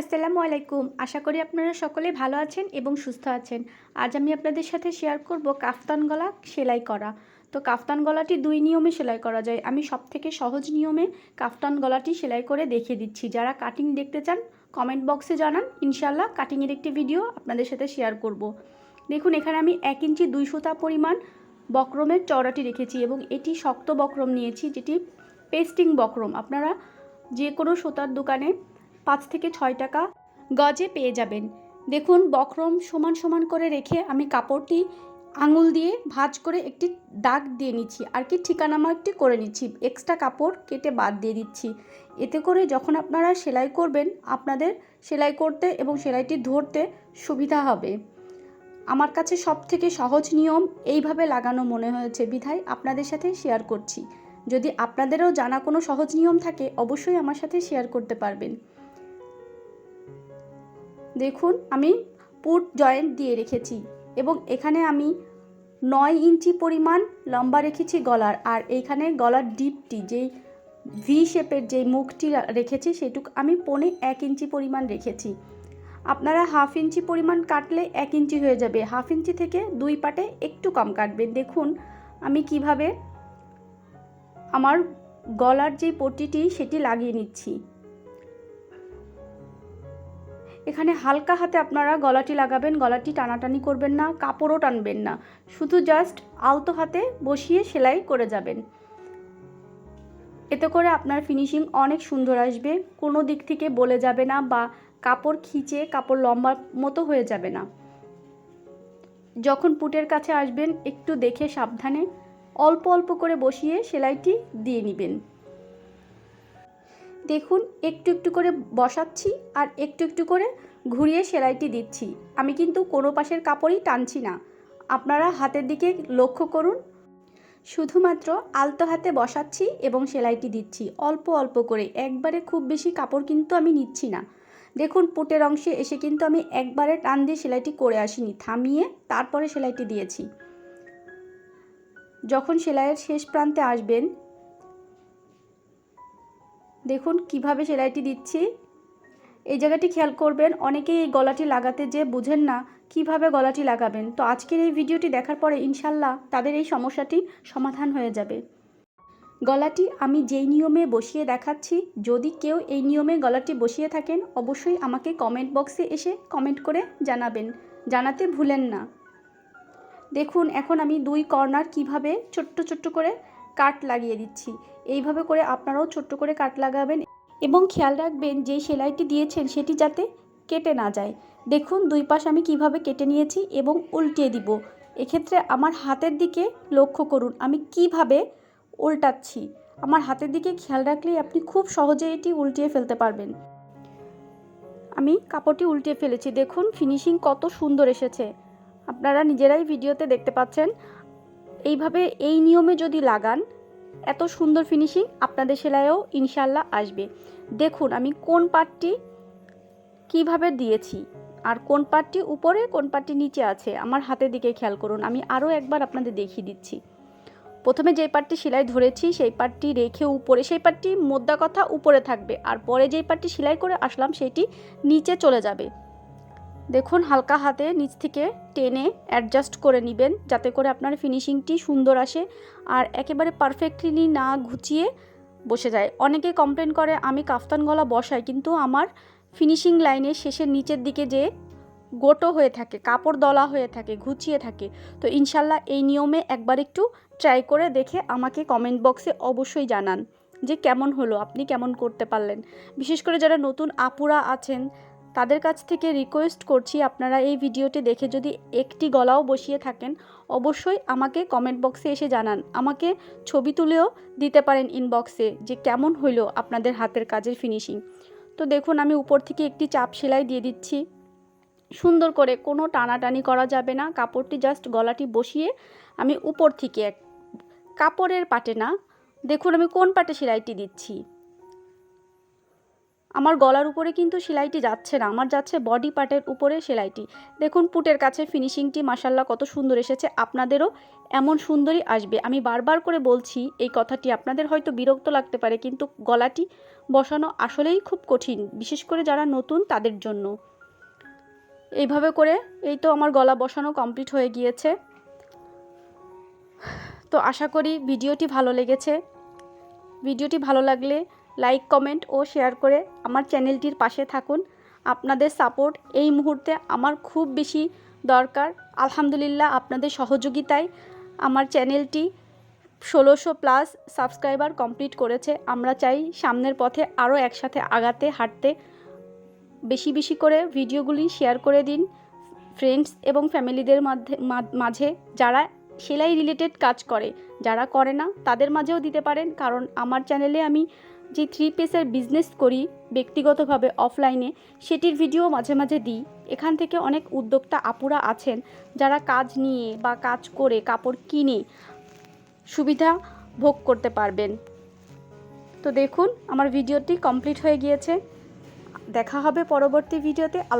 আসসালামু আলাইকুম। আশা করি আপনারা সকলে ভালো আছেন এবং সুস্থ আছেন। আজ আমি আপনাদের সাথে শেয়ার করব কাফতান গলা সেলাই করা। তো কাফতান গলাটি দুই নিয়মে সেলাই করা যায়। আমি সব থেকে সহজ নিয়মে কাফতান গলাটি সেলাই করে দেখিয়ে দিচ্ছি। যারা কাটিং দেখতে চান কমেন্ট বক্সে জানান। ইনশাল্লাহ কাটিংয়ের একটি ভিডিও আপনাদের সাথে শেয়ার করব। দেখুন, এখানে আমি এক ইঞ্চি দুই সুতা পরিমাণ বক্রমের চওড়াটি রেখেছি এবং এটি শক্ত বক্রম নিয়েছি, যেটি পেস্টিং বক্রম। আপনারা যে কোনো সুতার দোকানে পাঁচ থেকে ছয় টাকা গজে পেয়ে যাবেন। দেখুন, বক্রম সমান সমান করে রেখে আমি কাপড়টি আঙুল দিয়ে ভাঁজ করে একটি দাগ দিয়ে নিচ্ছি আর কি ঠিকানা মার্কটি করে নিচ্ছি। এক্সট্রা কাপড় কেটে বাদ দিয়ে দিচ্ছি। এতে করে যখন আপনারা সেলাই করবেন, আপনাদের সেলাই করতে এবং সেলাইটি ধরতে সুবিধা হবে। আমার কাছে সব থেকে সহজ নিয়ম এইভাবে লাগানো মনে হয়েছে। বিধায় আপনাদের সাথে শেয়ার করছি। যদি আপনাদেরও জানা কোনো সহজ নিয়ম থাকে, অবশ্যই আমার সাথে শেয়ার করতে পারবেন। দেখুন, আমি পুট জয়েন্ট দিয়ে রেখেছি এবং এখানে আমি নয় ইঞ্চি পরিমাণ লম্বা রেখেছি গলার আর এইখানে গলার ডিপটি, যেই ভি শেপের যেই মুখটি রেখেছি সেটুক আমি পনে এক ইঞ্চি পরিমাণ রেখেছি। আপনারা হাফ ইঞ্চি পরিমাণ কাটলে এক ইঞ্চি হয়ে যাবে। হাফ ইঞ্চি থেকে দুই পাটে একটু কম কাটবেন। দেখুন, আমি কীভাবে আমার গলার যে পটিটি সেটি লাগিয়ে নিচ্ছি। এখানে হালকা হাতে আপনারা গলাটি লাগাবেন, গলাটি টানাটানি করবেন না, কাপড়ও টানবেন না। শুধু জাস্ট আলতো হাতে বসিয়ে সেলাই করে যাবেন। এতে করে আপনার ফিনিশিং অনেক সুন্দর আসবে, কোনো দিক থেকে বলে যাবে না বা কাপড় খিচে, কাপড় লম্বা মতো হয়ে যাবে না। যখন পুটের কাছে আসবেন, একটু দেখে সাবধানে অল্প অল্প করে বসিয়ে সেলাইটি দিয়ে নেবেন। দেখুন, একটু একটু করে বসাচ্ছি আর একটু একটু করে ঘুরিয়ে সেলাইটি দিচ্ছি। আমি কিন্তু কোনো পাশের কাপড়ই টানছি না। আপনারা হাতের দিকে লক্ষ্য করুন। শুধুমাত্র আলতো হাতে বসাচ্ছি এবং সেলাইটি দিচ্ছি। অল্প অল্প করে। একবারে খুব বেশি কাপড় কিন্তু আমি নিচ্ছি না। দেখুন, পুটের অংশে এসে কিন্তু আমি একবারে টান দিয়ে সেলাইটি করে আসিনি। থামিয়ে তারপরে সেলাইটি দিয়েছি। যখন সেলাইয়ের শেষ প্রান্তে আসবেন দেখুন কীভাবে সেলাইটি দিচ্ছি। এই জায়গাটি খেয়াল করবেন, অনেকেই এই গলাটি লাগাতে যে বুঝেন না কীভাবে গলাটি লাগাবেন। তো আজকের এই ভিডিওটি দেখার পরে ইনশাল্লাহ তাদের এই সমস্যাটি সমাধান হয়ে যাবে। গলাটি আমি যেই নিয়মে বসিয়ে দেখাচ্ছি, যদি কেউ এই নিয়মে গলাটি বসিয়ে থাকেন, অবশ্যই আমাকে কমেন্ট বক্সে এসে কমেন্ট করে জানাবেন। জানাতে ভুলেন না। দেখুন, এখন আমি দুই কর্নার কীভাবে ছোট্ট ছোট্ট করে কাট লাগিয়ে দিচ্ছি। এইভাবে করে আপনারাও ছোট্ট করে কাট লাগাবেন এবং খেয়াল রাখবেন যে সেলাইটি দিয়েছেন সেটি যাতে কেটে না যায়। দেখুন, দুই পাশ আমি কীভাবে কেটে নিয়েছি এবং উল্টিয়ে দিব। এক্ষেত্রে আমার হাতের দিকে লক্ষ্য করুন, আমি কীভাবে উল্টাচ্ছি। আমার হাতের দিকে খেয়াল রাখলেই আপনি খুব সহজে এটি উল্টিয়ে ফেলতে পারবেন। আমি কাপড়টি উল্টিয়ে ফেলেছি। দেখুন, ফিনিশিং কত সুন্দর এসেছে। আপনারা নিজেরাই ভিডিওতে দেখতে পাচ্ছেন। এইভাবে এই নিয়মে যদি লাগান এত সুন্দর ফিনিশিং আপনাদের সেলাইও ইনশাল্লাহ আসবে। দেখুন আমি কোন পার্টটি কীভাবে দিয়েছি, আর কোন পার্টটি উপরে, কোন পার্টটি নিচে আছে, আমার হাতের দিকে খেয়াল করুন, আমি আরও একবার আপনাদের দেখিয়ে দিচ্ছি। প্রথমে যেই পার্টটি সেলাই ধরেছি, সেই পার্টটি রেখে উপরে, সেই পার্টটি মোদ্দা কথা উপরে থাকবে, আর পরে যেই পার্টটি সেলাই করে আসলাম, সেটি নিচে চলে যাবে। দেখুন হালকা হাতে নিচ থেকে টেনে অ্যাডজাস্ট করে নেবেন, যাতে করে আপনার ফিনিশিংটি সুন্দর আসে আর একেবারে পারফেক্টলি না ঘুচিয়ে বসে যায়। অনেকে কমপ্লেন করে, আমি কাফতান গলা বসাই, কিন্তু আমার ফিনিশিং লাইনের শেষের নিচের দিকে যে গোটো হয়ে থাকে, কাপড় দলা হয়ে থাকে, ঘুচিয়ে থাকে, তো ইনশাল্লাহ এই নিয়মে একবার একটু ট্রাই করে দেখে আমাকে কমেন্ট বক্সে অবশ্যই জানান যে কেমন হলো, আপনি কেমন করতে পারলেন। বিশেষ করে যারা নতুন আপুরা আছেন তাদের কাছ থেকে রিকোয়েস্ট করছি আপনারা এই ভিডিওটি দেখে যদি একটি গলাও বসিয়ে থাকেন, অবশ্যই আমাকে কমেন্ট বক্সে এসে জানান। আমাকে ছবি তুলেও দিতে পারেন ইনবক্সে যে কেমন হইল আপনাদের হাতের কাজের ফিনিশিং তো দেখুন, আমি উপর থেকে একটি চাপ সেলাই দিয়ে দিচ্ছি। সুন্দর করে কোনো টানাটানি করা যাবে না। কাপড়টি জাস্ট গলাটি বসিয়ে আমি উপর থেকে এক কাপড়ের পাটে না। দেখুন, আমি কোন পাটে সেলাইটি দিচ্ছি? আমার গলার উপরে কিন্তু সেলাইটি যাচ্ছে না, আমার যাচ্ছে বডি পার্টের উপরে সেলাইটি। দেখুন, পুটের কাছে ফিনিশিংটি মাসাল্লাহ কত সুন্দর এসেছে, আপনাদেরও এমন সুন্দরই আসবে। আমি বারবার করে বলছি, এই কথাটি আপনাদের হয়তো বিরক্ত লাগতে পারে, কিন্তু গলাটি বসানো আসলেই খুব কঠিন, বিশেষ করে যারা নতুন তাদের জন্য। এইভাবে করে এই তো আমার গলা বসানো কমপ্লিট হয়ে গিয়েছে। তো আশা করি ভিডিওটি ভালো লেগেছে। ভিডিওটি ভালো লাগলে লাইক, কমেন্ট ও শেয়ার করে আমার চ্যানেলটির পাশে থাকুন। আপনাদের সাপোর্ট এই মুহূর্তে আমার খুব বেশি দরকার। আলহামদুলিল্লাহ আপনাদের সহযোগিতায় আমার চ্যানেলটি ষোলোশো প্লাস সাবস্ক্রাইবার কমপ্লিট করেছে। আমরা চাই সামনের পথে আরও একসাথে আগাতে, হাঁটতে, বেশি বেশি করে ভিডিওগুলি শেয়ার করে দিন। ফ্রেন্ডস এবং ফ্যামিলিদের মাঝে যারা সেলাই রিলেটেড কাজ করে। যারা করে না, তাদের মাঝেও দিতে পারেন। কারণ আমার চ্যানেলে আমি যে থ্রি পিসের বিজনেস করি ব্যক্তিগতভাবে অফলাইনে সেটির ভিডিও মাঝে মাঝে দিই। এখান থেকে অনেক উদ্যোক্তা আপুরা আছেন যারা কাজ নিয়ে বা কাজ করে কাপড় কিনে সুবিধা ভোগ করতে পারবেন। তো দেখুন, আমার ভিডিওটি কমপ্লিট হয়ে গিয়েছে। দেখা হবে পরবর্তী ভিডিওতে আল্লাহ